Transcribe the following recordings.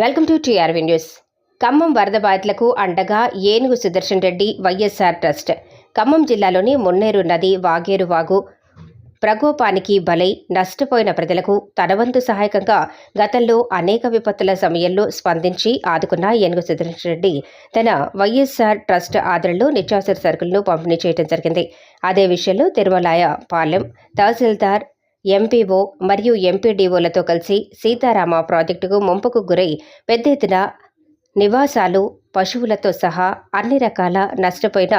Welcome to TRV news. Khammam వరద బాధితులకు అండగా ఏనుగు సుదర్శన్ రెడ్డి వైఎస్ఆర్ ట్రస్ట్. ఖమ్మం జిల్లాలోని మున్నేరు నది వాగేరు వాగు ప్రకోపానికి బలై నష్టపోయిన ప్రజలకు తనవంతు సహాయకంగా గతంలో అనేక విపత్తుల సమయంలో స్పందించి ఆదుకున్న ఏనుగు సుదర్శన్ రెడ్డి తన వైఎస్ఆర్ ట్రస్ట్ ఆదరణలో నిత్యావసర సరుకులను పంపిణీ చేయడం జరిగింది. అదే విషయంలో తిరుమలాయ పాలెం తహసీల్దార్ ఎంపీఓ మరియు ఎంపీడీఓలతో కలిసి సీతారామ ప్రాజెక్టుకు ముంపుకు గురై పెద్ద ఎత్తున నివాసాలు పశువులతో సహా అన్ని రకాల నష్టపోయిన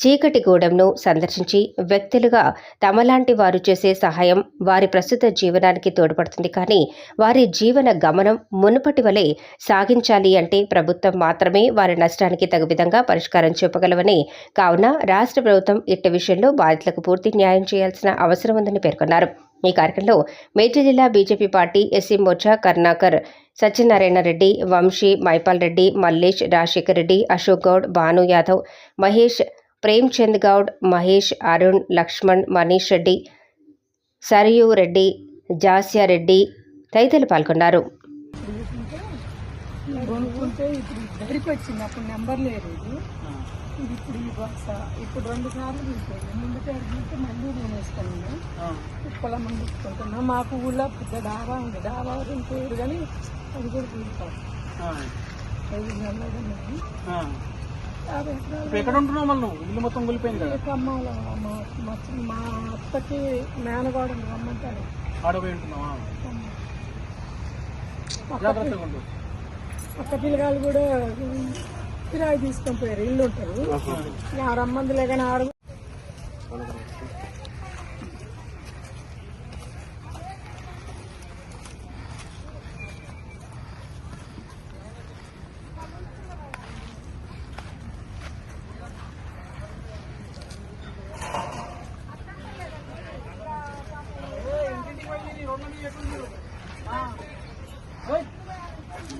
చీకటిగూడెంను సందర్శించి వ్యక్తులుగా తమలాంటి వారు చేసే సహాయం వారి ప్రస్తుత జీవనానికి తోడ్పడుతుంది. కానీ వారి జీవన గమనం మునుపటి వలె సాగించాలి అంటే ప్రభుత్వం మాత్రమే వారి నష్టానికి తగు విధంగా పరిష్కారం చూపగలవని కావున రాష్ట్ర ప్రభుత్వం ఇట్టి విషయంలో బాధితులకు పూర్తి న్యాయం చేయాల్సిన అవసరం ఉందని పేర్కొన్నారు. ఈ కార్యక్రమంలో మేడ్చల్ జిల్లా BJP party SC Morcha Karnakar Satyanarayana Reddy Vamshi Maipal Reddy Mallesh Rajasekhar Reddy Ashok Goud Bhanu Yadav Mahesh Premchand Goud Mahesh Arun Laxman Manish Reddy Sarayu Reddy Jasya Reddy తదితరులు పాల్గొన్నారు. ఇప్పుడు దగ్గరికి వచ్చింది. అప్పుడు నెంబర్ లేదు ఇది. ఇది ఇప్పుడు ఈ బాక్స ఇప్పుడు రెండు సార్లు తీసుకుంది ముందుకు అడిగితే మళ్ళీ నేను వేసుకున్నాను పొలం తీసుకుంటున్నా మాకు ఊళ్ళో పెద్ద డాబా ఉంది. డాబా పేరు కానీ అది కూడా కూలిపోతుంది ఐదు నెలలు ఉన్నది ఇప్పుడు ఎక్కడ ఉంటున్నావు మళ్ళీ ఇల్లు మొత్తం కూలిపోయింది కదా? ఖమ్మంలో మా మా మా అత్తకి మేనగోడ రమ్మంటాడు ఆడపోయి ఉంటున్నావా? జాగ్రత్తగా ఉండు. పక్క పిల్లగాళ్ళు కూడా కిరాయి తీసుకొని పోయారు. ఇల్లు ఉంటారు ఆ రమ్మందులే కానీ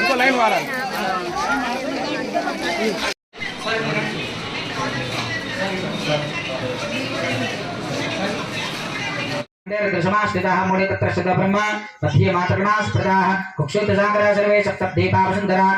ఇంకో లైన్ వాడాలి दशमाश्रितः मूले तत्र शुद्ध ब्रह्म मध्ये मातृगणा स्मृताः कुक्षुद्ध सर्वे सप्तद्वीपावसुन्धरा